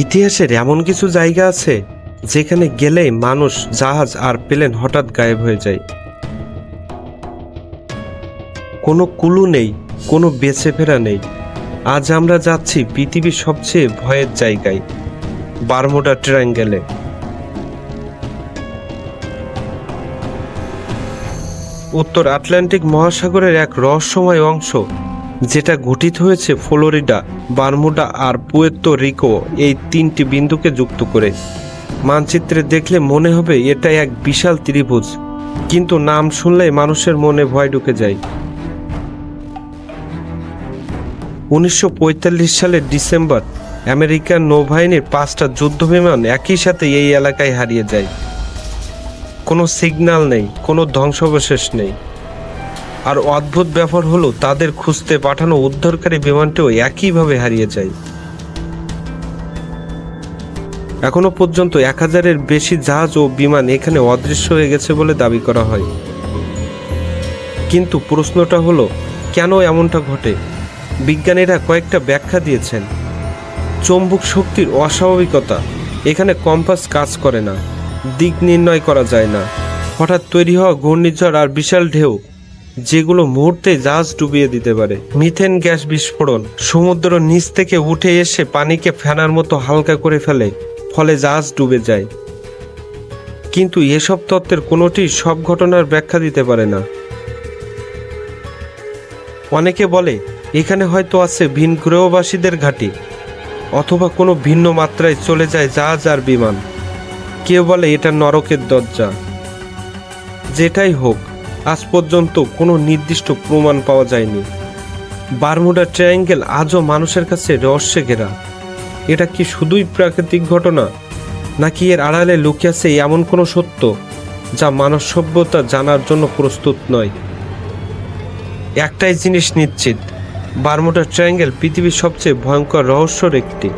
ইতিহাসের এমন কিছু জায়গা আছে যেখানে গেলেই মানুষ জাহাজ আর প্লেন হঠাৎ গায়েব হয়ে যায়। কোনো কুলু নেই, কোনো বেছে ফেরা নেই। আজ আমরা যাচ্ছি পৃথিবীর সবচেয়ে ভয়ের জায়গায়, বারমোডা ট্রায়াঙ্গেলে। উত্তর আটলান্টিক মহাসাগরের এক রহস্যময় অংশ যেটা গঠিত হয়েছে ফ্লোরিডা, বারমুডা আর পুয়ের্তো রিকো এই তিনটি বিন্দুকে যুক্ত করে। মানচিত্রে দেখলে মনে হবে এটা এক বিশাল ত্রিভুজ, কিন্তু নাম শুনলেই মানুষের মনে ভয় ঢুকে যায়। উনিশশো পঁয়তাল্লিশ সালের ডিসেম্বর আমেরিকান নৌবাহিনীর পাঁচটা যুদ্ধবিমান একই সাথে এই এলাকায় হারিয়ে যায়। কোনো সিগন্যাল নেই, কোনো ধ্বংসাবশেষ নেই। আর অদ্ভুত ব্যাপার হলো, তাদের খুঁজতে পাঠানো উদ্ধারকারী বিমানটিও একইভাবে হারিয়ে যায়। এখনও পর্যন্ত এক হাজারের বেশি জাহাজ ও বিমান এখানে অদৃশ্য হয়ে গেছে বলে দাবি করা হয়। কিন্তু প্রশ্নটা হলো, কেন এমনটা ঘটে? বিজ্ঞানীরা কয়েকটা ব্যাখ্যা দিয়েছেন। চৌম্বক শক্তির অস্বাভাবিকতা, এখানে কম্পাস কাজ করে না, দিক নির্ণয় করা যায় না। হঠাৎ তৈরি হওয়া ঘূর্ণিঝড় আর বিশাল ঢেউ যেগুলো মুহূর্তে জাহাজ ডুবিয়ে দিতে পারে। মিথেন গ্যাস বিস্ফোরণ। সমুদ্র নিচ থেকে উঠে এসে পানিকে ফেনার মতো হালকা করে ফেলে, ফলে জাহাজ ডুবে যায়। কিন্তু এসব তত্ত্বের কোনোটি সব ঘটনার ব্যাখ্যা দিতে পারে না। অনেকে বলে, এখানে হয়তো আছে ভিন গ্রহবাসীদের ঘাঁটি, অথবা কোনো ভিন্ন মাত্রায় চলে যায় জাহাজ আর বিমান। কেউ বলে এটা নরকের দরজা। যেটাই হোক আজ পর্যন্ত কোনো নির্দিষ্ট প্রমাণ পাওয়া যায়নি। বারমুডা ট্রায়াঙ্গেল আজও মানুষের কাছে রহস্যে ঘেরা। এটা কি শুধুই প্রাকৃতিক ঘটনা, নাকি এর আড়ালে লুকিয়ে আছে এমন কোনো সত্য, যা মানব সভ্যতা জানার জন্য প্রস্তুত নয়? একটাই জিনিস নিশ্চিত, বারমুডা ট্রায়াঙ্গেল পৃথিবীর সবচেয়ে ভয়ঙ্কর রহস্যর একটি।